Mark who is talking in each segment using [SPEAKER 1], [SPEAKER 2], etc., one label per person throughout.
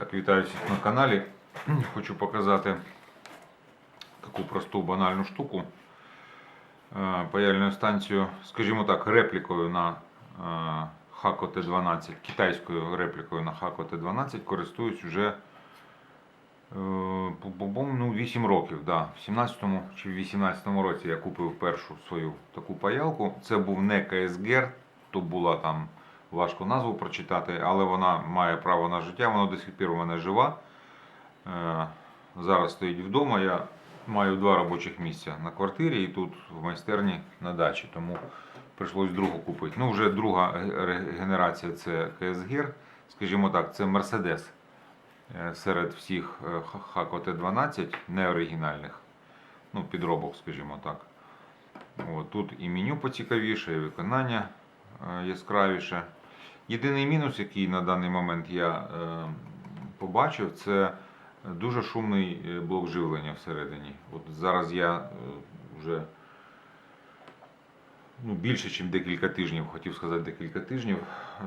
[SPEAKER 1] Так, вітаю всіх на каналі. Хочу показати таку просту банальну штуку. Паяльну станцію, скажімо так, реплікою на Хако Т12, китайською реплікою на Хако Т12 користуюсь вже е, ну, 8 років. Да. В 17-му чи в 18-му році я купив першу свою таку паялку. Це був не КСГР, то була там важко назву прочитати, але вона має право на життя, вона до сих пір у мене жива. Е, Зараз стоїть вдома. Я маю два робочих місця на квартирі і тут в майстерні на дачі, тому прийшлось другу купити. Ну, вже друга ге- генерація це КСГР, скажімо так, це Мерседес серед всіх е, Х- Хако Т12 неоригінальних, ну, підробок, скажімо так. От, тут і меню поцікавіше, і виконання е, яскравіше. Єдиний мінус, який на даний момент я е, побачив, це дуже шумний е, блок живлення всередині. От зараз я е, вже ну, більше, ніж декілька тижнів, хотів сказати декілька тижнів,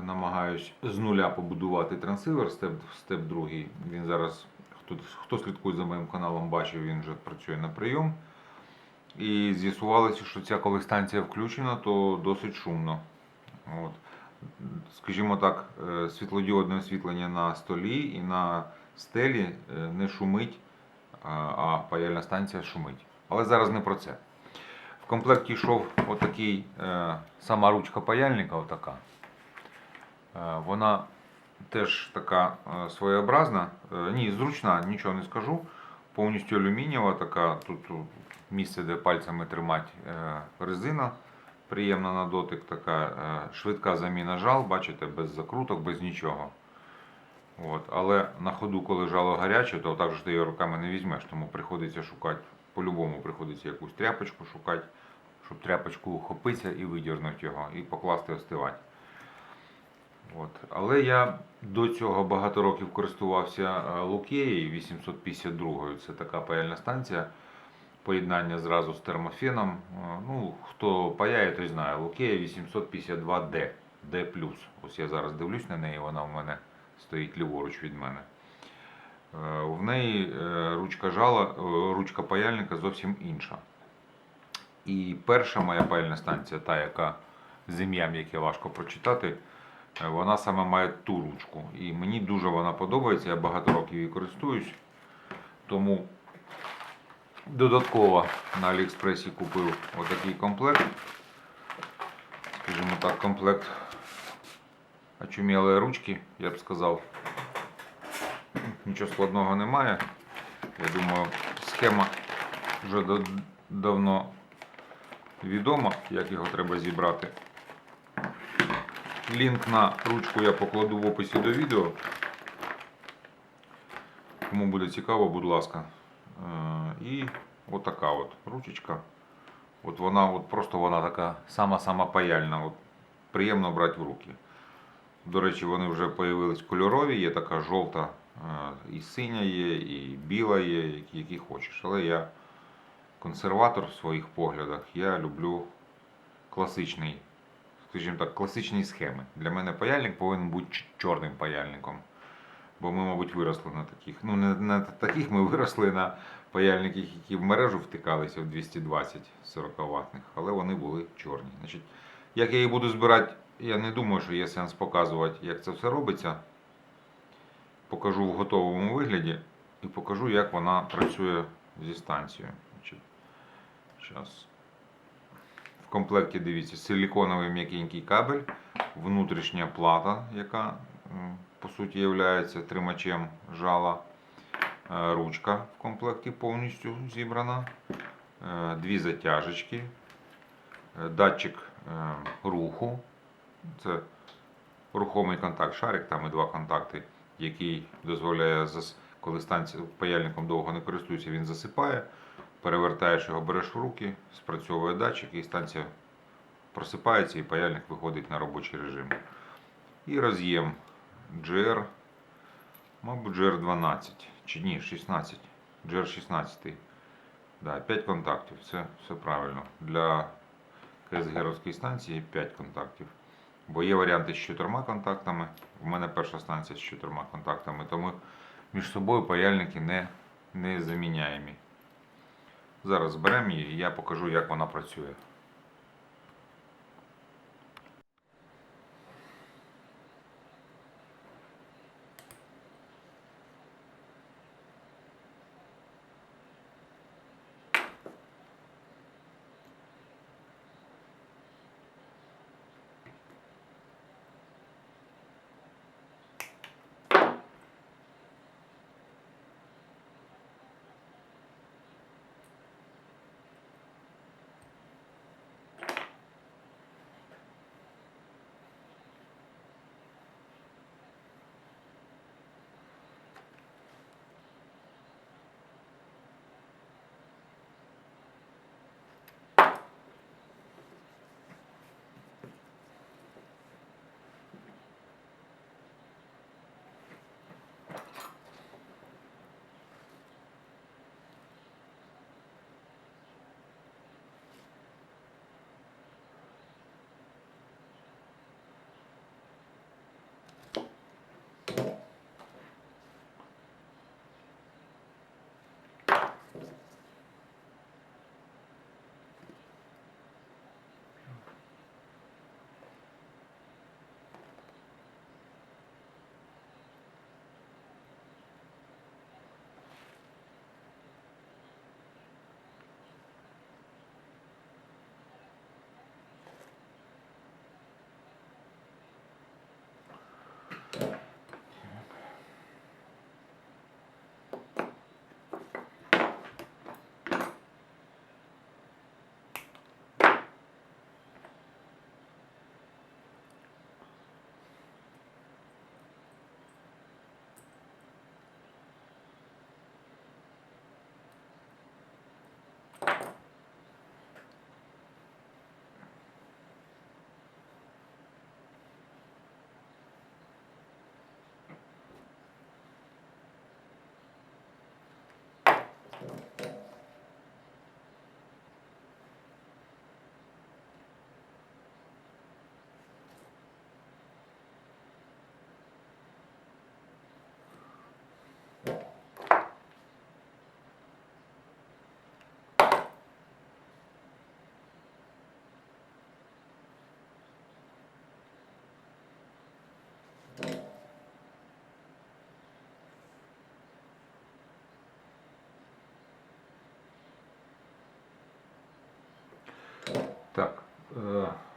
[SPEAKER 1] намагаюсь з нуля побудувати трансивер степ, степ 2. Він зараз, хто, хто слідкує за моїм каналом, бачив, він вже працює на прийом. І з'ясувалося, що ця коли станція включена, то досить шумно. От. Скажімо так, е, світлодіодне освітлення на столі і на стелі е, не шумить, а- паяльна станція шумить. Але зараз не про це. В комплекті йшов отакий е, сама ручка паяльника, отака. Вона теж така своєобразна. Ні, зручна, нічого не скажу. Повністю алюмінієва, така тут місце, де пальцями тримати резина. Приємна на дотик, така е, швидка заміна жал, бачите, без закруток, без нічого. От. Але на ходу, коли жало гаряче, то так же ти його руками не візьмеш, тому приходиться шукати, по-любому приходиться якусь тряпочку шукати, щоб тряпочку ухопитися і видірнути його, і покласти остивати. От. Але я до цього багато років користувався е, Лукією 852. Це така паяльна станція. Поєднання зразу з термофеном. Е, Ну, хто паяє, той знає. Лукея 852D. D+. Ось я зараз дивлюсь на неї, вона в мене стоїть ліворуч від мене. Е, В неї е, ручка жала, ручка паяльника зовсім інша. І перша моя паяльна станція, та, яка з ім'ям, яке важко прочитати, вона саме має ту ручку. І мені дуже вона подобається, я багато років її користуюсь. Тому додатково на Аліекспресі купив отакий комплект. Скажімо так, комплект очумілої ручки, я б сказав. Нічого складного немає. Я думаю, схема вже давно відома, як його треба зібрати. Лінк на ручку я покладу в описі до відео. Кому буде цікаво, будь ласка. Е, І отака от ручечка. От вона от просто вона така сама-сама паяльна. От приємно брати в руки. До речі, вони вже появились кольорові, є така жовта, е, і синя є, і біла є, які, які хочеш. Але я консерватор в своїх поглядах. Я люблю класичний, скажімо так, класичні схеми. Для мене паяльник повинен бути чорним паяльником. Бо ми, мабуть, виросли на таких. Ну, не на таких ми виросли на паяльниках, які в мережу втикалися в 220 40 ватних, але вони були чорні. Значить, як я її буду збирати, я не думаю, що є сенс показувати, як це все робиться. Покажу в готовому вигляді і покажу, як вона працює зі станцією. Зараз. В комплекті дивіться силіконовий м'якенький кабель, внутрішня плата, яка по суті є тримачем жала. Е, Ручка в комплекті повністю зібрана. Е, Дві затяжечки, е, датчик руху. Це рухомий контакт шарик, там і два контакти, який дозволяє, коли станція паяльником довго не користується, він засипає. Перевертаєш його, береш в руки, спрацьовує датчик і станція просипається і паяльник виходить на робочий режим. І роз'єм GR, мабуть, GR12, чи ні, 16, GR16. Да, 5 контактів, це все правильно. Для КСГРовської станції 5 контактів. Бо є варіанти з чотирма контактами. У мене перша станція з чотирма контактами, тому між собою паяльники не, не заміняємі. Зараз зберемо її і я покажу, як вона працює.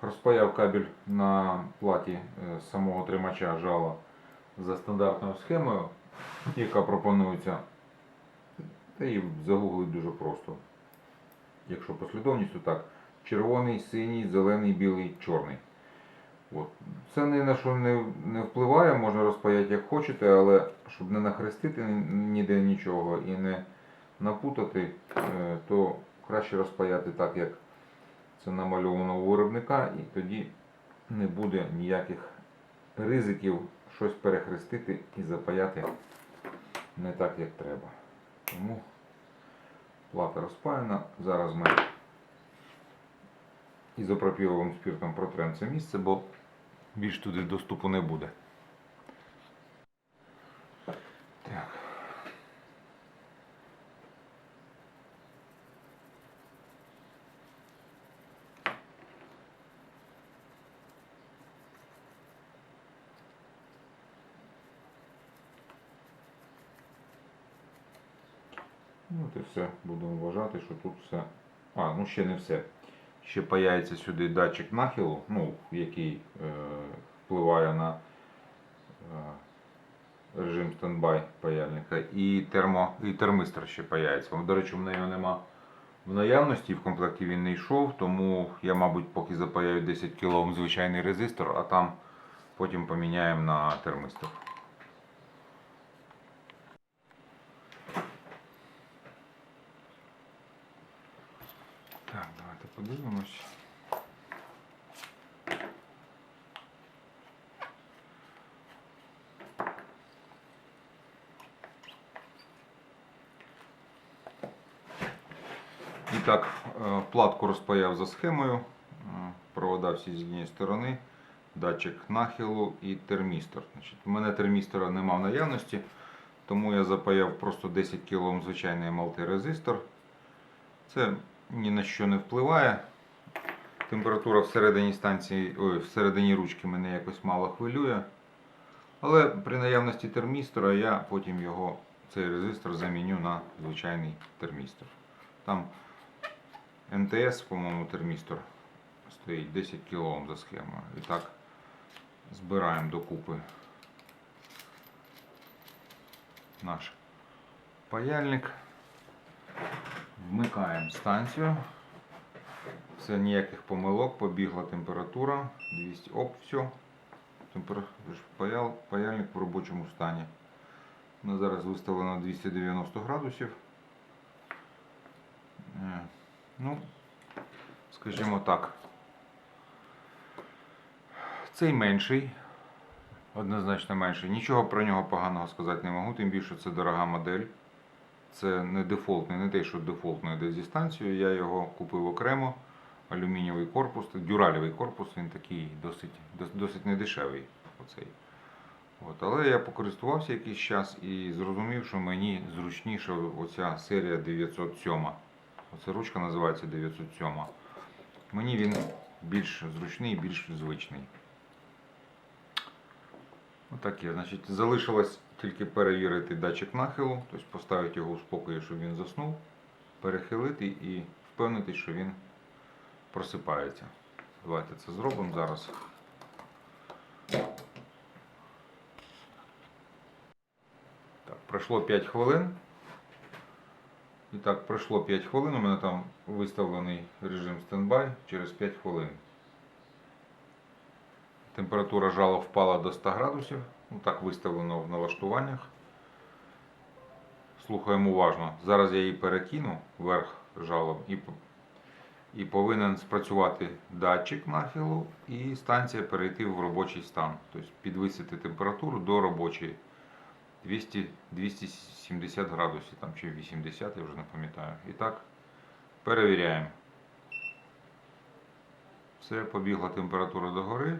[SPEAKER 1] Розпаяв кабель на платі е, самого тримача жала за стандартною схемою, яка пропонується. Та її загуглить дуже просто. Якщо послідовністю так, червоний, синій, зелений, білий, чорний. От. Це ні на що не, не впливає, можна розпаяти як хочете, але щоб не нахрестити ніде нічого і не напутати, е, то краще розпаяти так, як це намальовано у виробника, і тоді не буде ніяких ризиків щось перехрестити і запаяти не так, як треба. Тому плата розпаяна. Зараз ми ізопропіловим спіртом протрем це місце, бо більш туди доступу не буде. Так. Ну, і все. Будемо вважати, що тут все. А, ну ще не все. Ще паяється сюди датчик нахилу, ну, який е, впливає на е, режим стендбай паяльника. І, термо, і термистор ще паяється. До речі, в його нема в наявності, в комплекті він не йшов, тому я, мабуть, поки запаяю 10 кОм звичайний резистор, а там потім поміняємо на термистор. Так, давайте подивимось. І так, е, платку розпаяв за схемою. Провода всі з однієї сторони. датчик нахилу і термістор. Значить, у мене термістора нема в наявності, тому я запаяв просто 10 кОм звичайний мультирезистор. Це ні на що не впливає. Температура всередині станції, ой, всередині ручки мене якось мало хвилює. Але при наявності термістора я потім його, цей резистор заміню на звичайний термістор. Там НТС, по-моєму, термістор стоїть 10 кОм за схемою. І так збираємо докупи наш паяльник. Вмикаємо станцію. Все, ніяких помилок, побігла температура. 200, оп, все. Паяльник в робочому стані. Вона зараз виставлена 290 градусів. Е, Ну, скажімо так. Цей менший, однозначно менший. Нічого про нього поганого сказати не можу, тим більше це дорога модель. Це не дефолтний, не те, що дефолтний йде зі станцією. Я його купив окремо. Алюмінієвий корпус, дюралєвий корпус, він такий досить, досить недешевий. Оцей. От, але я покористувався якийсь час і зрозумів, що мені зручніше оця серія 907. Оця ручка називається 907. Мені він більш зручний, більш звичний. Отаке. Значить, залишилось тільки перевірити датчик нахилу, тобто поставити його у спокій, щоб він заснув, перехилити і впевнитись, що він просипається. Давайте це зробимо зараз. Так, пройшло 5 хвилин. І так, пройшло 5 хвилин. У мене там виставлений режим стендбай через 5 хвилин. Температура жала впала до 100 градусів. Ну, так виставлено в налаштуваннях. Слухаємо уважно. Зараз я її перекину вверх жалом і, і повинен спрацювати датчик нахилу і станція перейти в робочий стан. Тобто підвисити температуру до робочої 200, 270 градусів там, чи 80, я вже не пам'ятаю. І так, перевіряємо. Все, побігла температура догори.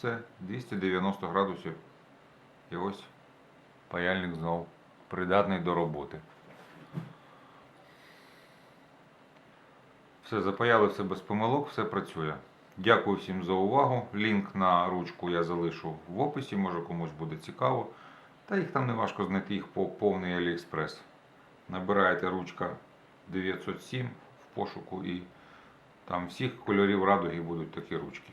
[SPEAKER 1] Все, 290 градусів. І ось паяльник знов придатний до роботи. Все, запаяли все без помилок, все працює. Дякую всім за увагу. Лінк на ручку я залишу в описі, може комусь буде цікаво. Та їх там не важко знайти їх по повний AliExpress. Набираєте ручка 907 в пошуку і там всіх кольорів радуги будуть такі ручки.